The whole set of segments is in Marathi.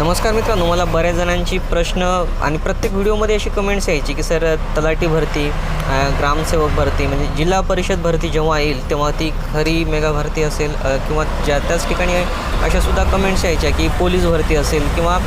नमस्कार मित्रांनो मला बऱ्याच जणांची प्रश्न आणि प्रत्येक व्हिडिओमध्ये अशी कमेंट्स यायची की सर तलाठी भरती ग्रामसेवक भरती म्हणजे जिल्हा परिषद भरती जेव्हा येईल तेव्हा ती खरी मेगा भरती असेल किंवा ज्या त्याच ठिकाणी अशासुद्धा कमेंट्स यायच्या की पोलीस भरती असेल किंवा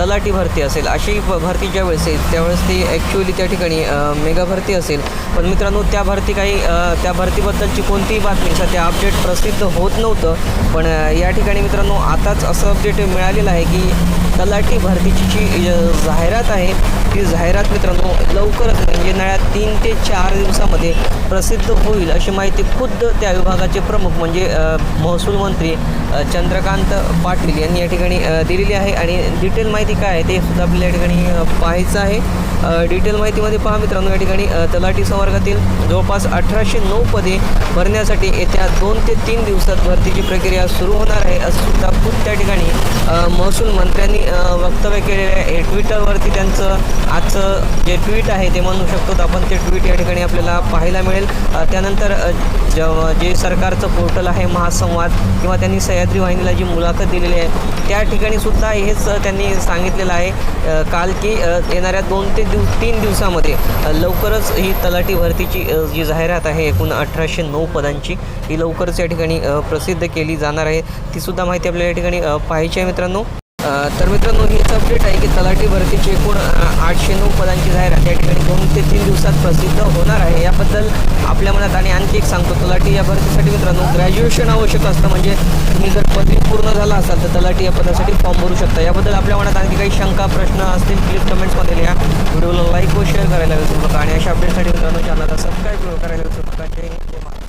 तलाठी भरती असेल. अशी भरती ज्यावेळेस येईल त्यावेळेस ती ॲक्च्युअली त्या ठिकाणी मेगा भरती असेल. पण मित्रांनो त्या भरती काही त्या भरतीबद्दलची कोणतीही बातमी सध्या अपडेट प्रसिद्ध होत नव्हतं. पण या ठिकाणी मित्रांनो आताच असं अपडेट मिळालेलं आहे की तलाठी भरतीची जी जाहिरात आहे ती जाहिरात मित्रांनो लवकरच म्हणजे नळ्यात तीन ते चार दिवसामध्ये प्रसिद्ध होईल अशी माहिती खुद्द त्या विभागाचे प्रमुख म्हणजे महसूल मंत्री चंद्रकांत पाटील यांनी या ठिकाणी दिलेली आहे. आणि डिटेल माहिती काय आहे ते सुद्धा आपल्या ठिकाणी पाहायचं आहे. डिटेल माहितीमध्ये पहा मित्रांनो या ठिकाणी तलाठी संवर्गातील जवळपास अठराशे नऊ पदे भरण्यासाठी येत्या दोन ते तीन दिवसात भरतीची प्रक्रिया सुरू होणार आहे. असं सुद्धा खूप त्या ठिकाणी महसूल मंत्र्यांनी वक्तव्य केलेलं आहे. ट्विटरवरती त्यांचं आजचं जे ट्विट आहे ते म्हणू शकतो आपण ते ट्विट या ठिकाणी आपल्याला पाहायला मिळेल. त्यानंतर ज जे सरकारचं पोर्टल आहे महासंवाद किंवा त्यांनी सह्याद्री वाहिनीला जी मुलाखत दिलेली आहे त्या ठिकाणी सुद्धा हेच त्यांनी सांगितलेलं आहे. काल की येणाऱ्या दोन ते दिव तीन दिवसामध्ये लवकरच ही तलाठी भरतीची जी जाहिरात आहे एकूण अठराशे नऊ पदांची ही लवकरच या ठिकाणी प्रसिद्ध केली जाणार आहे. ती सुद्धा माहिती आपल्याला या ठिकाणी पाहायची आहे मित्रांनो. तर मित्रांनो हेच अपडेट आहे की तलाठी भरतीची एकूण आठशे नऊ पदांची जाहिरात या ठिकाणी दोन ते तीन दिवसात प्रसिद्ध होणार आहे. याबद्दल आपल्या मनात आणि आणखी एक सांगतो तलाठी या भरतीसाठी मित्रांनो ग्रॅज्युएशन आवश्यक असतं. म्हणजे तुम्ही जर पदवी पूर्ण झाला असाल तर तलाठी या पदासाठी फॉर्म भरू शकता. याबद्दल आपल्या मनात आणखी काही शंका प्रश्न असतील प्लीज कमेंट्समध्ये लिहा. व्हिडिओला लाईक व शेअर करायला विसरू नका. आणि अशा अपडेटसाठी मित्रांनो चॅनलला सबस्क्राईब करायला विसरू नका. जय हिंद जय